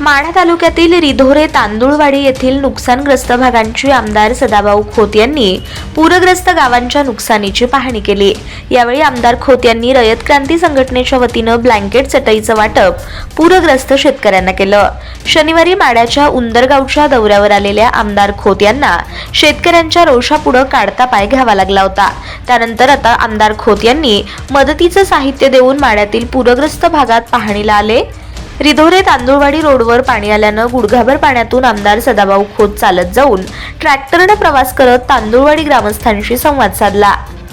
माढा तालुक्यातील रिधोरे तांदूळवाडी येथील नुकसानग्रस्त भागांची आमदार सदाभाऊ खोत यांनी पूरग्रस्त गावांच्या नुकसानीची पाहणी केली. यावेळी आमदार खोत यांनी रयत क्रांती संघटनेच्या वतीनं ब्लँकेट चटईचं वाटप पूरग्रस्त शेतकऱ्यांना केलं. शनिवारी माड्याच्या उंदरगावच्या दौऱ्यावर आलेल्या आमदार खोत यांना शेतकऱ्यांच्या रोषापुढं काढता पाय घ्यावा लागला होता. त्यानंतर आता आमदार खोत यांनी मदतीचं साहित्य देऊन माड्यातील पूरग्रस्त भागात पाहणीला आले. रिधोरे तांदूळवाडी रोडवर पाणी आल्यानं गुडघाभर पाण्यातून आमदार सदाभाऊ खोत चालत जाऊन ट्रॅक्टरनं प्रवास करत तांदूळवाडी ग्रामस्थांशी संवाद साधला.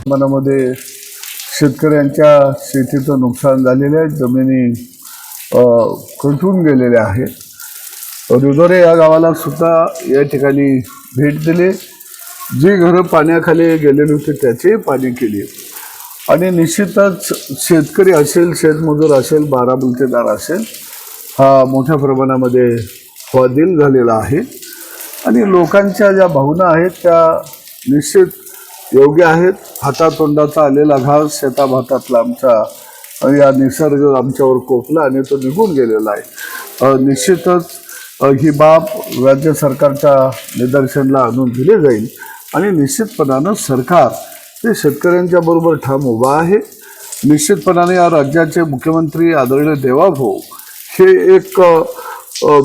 मनामध्ये शेतकऱ्यांच्या शेतीचं नुकसान झालेलं आहे. जमिनी कंटून गेलेल्या आहेत. रिधोरे या गावाला सुद्धा या ठिकाणी भेट दिली. जी घरं पाण्याखाली गेलेली होती त्याचेही पाणी केली. आणि निश्चितच शेतकरी असेल शेतमजूर असेल बारा बुलतेदार असेल हा मोठ्या प्रमाणामध्ये स्वाधीन झालेला आहे. आणि लोकांच्या ज्या भावना आहेत त्या निश्चित योग्य आहेत. हातातोंडाचा आलेला घास शेताभातातला आमचा या निसर्ग आमच्यावर कोपला आणि तो निघून गेलेला आहे. निश्चितच ही बाब राज्य सरकारच्या निदर्शनला आणून दिली जाईल. आणि निश्चितपणानं सरकार हे शेतकऱ्यांच्या बरोबर ठाम उभा आहे. निश्चितपणाने या राज्याचे मुख्यमंत्री आदरणीय देवाभाऊ हे एक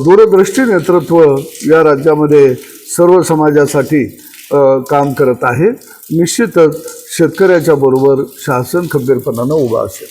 दूरदृष्टी नेतृत्व या राज्यामध्ये सर्व समाजासाठी काम करत आहे. निश्चितच शेतकऱ्याच्या बरोबर शासन खंबीरपणानं उभा असेल.